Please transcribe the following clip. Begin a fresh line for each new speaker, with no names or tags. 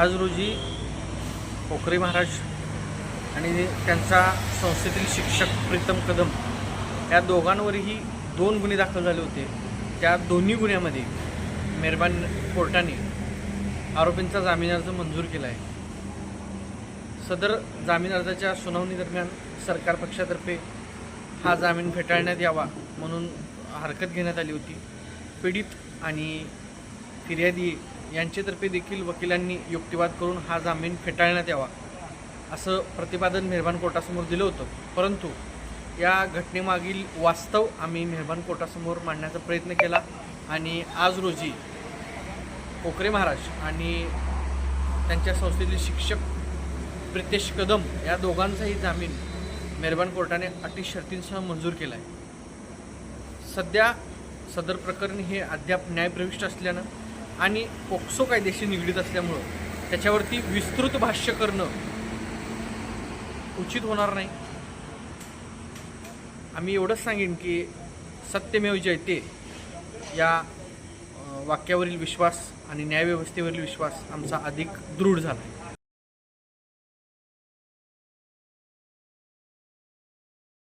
आज रोजी पोखरे महाराज आणि त्यांचा संस्थेतील शिक्षक प्रीतम कदम या दोघांवरही दोन गुन्हे दाखल झाले होते. त्या दोन्ही गुन्ह्यामध्ये मेहरबान कोर्टाने आरोपींचा जामीन अर्ज मंजूर केला आहे. सदर जामीन अर्जाच्या सुनावणी दरम्यान सरकार पक्षातर्फे हा जामीन फेटाळण्यात यावा म्हणून हरकत घेण्यात आली होती. पीडित आणि फिर्यादी यांच्यातर्फे देखील वकिलांनी युक्तिवाद करून हा जामीन फेटाळण्यात यावा असं प्रतिपादन मेहरबान कोर्टासमोर दिलं होतं. परंतु या घटनेमागील वास्तव आम्ही मेहरबान कोर्टासमोर मांडण्याचा प्रयत्न केला आणि आज रोजी कोकरे महाराज आणि त्यांच्या संस्थेतील शिक्षक प्रितेश कदम या दोघांचाही जामीन मेहरबान कोर्टाने अटी शर्तींसह मंजूर केला आहे सध्या सदर प्रकरण हे अद्याप न्यायप्रविष्ट असल्यानं आणि पोक्सो कायदेशी निगडीत असल्यामुळं त्याच्यावरती विस्तृत भाष्य करणं उचित होणार नाही. आम्ही एवढंच सांगेन की सत्यमेव जयते या वाक्यावरील विश्वास आणि न्यायव्यवस्थेवरील विश्वास आमचा अधिक दृढ झाला आहे.